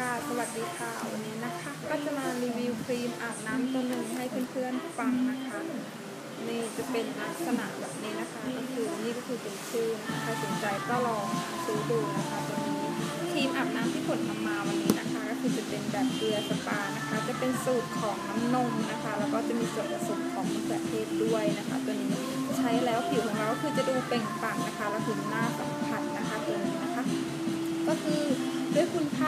ค่ะ สวัสดีค่ะ วันนี้นะคะ ก็จะมารีวิวครีมอาบน้ำตัวหนึ่งให้เพื่อนๆฟังนะคะ นี่จะเป็นลักษณะแบบนี้นะคะ ก็คือนี่ก็คือเป็นชื่อนะคะใครสนใจก็ลองซื้อดูนะคะตัวนี้ครีมอาบน้ำที่ผลทำมาวันนี้นะคะ ก็คือจะเป็นแบบเกลือสปานะคะ จะเป็นสูตรของน้ำนมนะคะ แล้วก็จะมีส่วนผสมของมะเขือเทศด้วยนะคะ ตัวนี้ใช้แล้วผิวของเราคือจะดูเปล่งปลั่งนะคะ แล้วคือหน้าสัมผัสนะคะ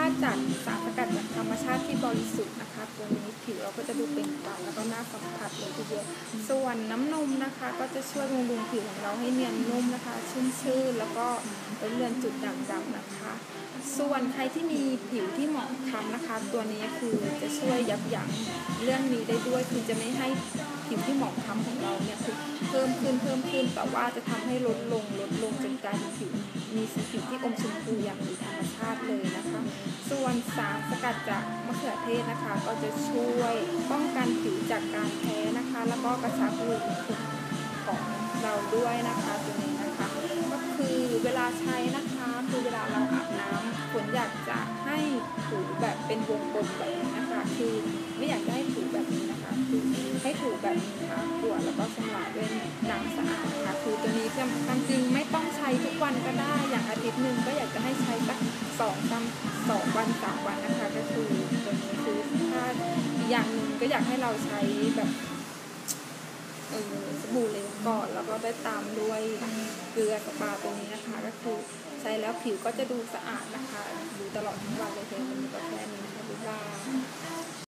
ด้วยคุณค่าจากสารสกัดจากธรรมชาติที่บริสุทธิ์นะคะตัวนี้ผิวเราก็จะดูเปล่งปลังแล้วก็น่าสัมผัสเลยทีเดียวส่วนน้ำนมนะคะ ก็จะช่วยบำรุงผิวของเราให้เนียนนุ่มนะคะ ชุ่มชื่นแล้วก็ลดเลือนจุดด่างดำนะคะ ส่วนใครที่มีผิวที่หมองคล้ำนะคะ ตัวนี้คือจะช่วยยับยั้งเรื่องนี้ได้ด้วยคือจะไม่ให้ ผิวที่หมองคล้ำของเราเนี่ยคือเพิ่มขึ้นเพิ่มขึ้น แต่ว่าจะทำให้ลดลงลดลงจนกลายเป็นผิวมีสีผิวที่อมชมพูอย่างมีธรรมชาติเลยนะคะ ส่วนสารสกัดจากมะเขือเทศนะคะ ก็จะช่วยป้องกันผิวจากการแพ้นะคะ แล้วก็กระชับรูขุมขนของเราด้วยนะคะตัวนี้นะคะ ก็คือเวลาใช้นะคะคือเวลาเราอาบน้ำฝนอยากจะให้ถูแบบเป็นวงกลมแบบนี้นะคะ คือ แบบนี้ค่ะขวดแล้วก็ชำระด้วยน้ำสะอาดนะคะคือตัวนี้จะความจริงไม่ต้องใช้ทุกวันก็ได้อย่างอาทิตย์หนึ่งก็อยากจะให้ใช้สักสองสามสองวันสามวันนะคะ ก็คือตัวนี้คือถ้าอีกอย่างหนึ่งก็อยากให้เราใช้แบบเออสบู่เหลวก่อนแล้วก็ได้ตามด้วยเกลือสปาตัวนี้นะคะ ก็คือใช้แล้วผิวก็จะดูสะอาดนะคะ ดูตลอดทั้งวันเลยเพียงวันนี้ก็แค่นี้นะคะบ๊ายบาย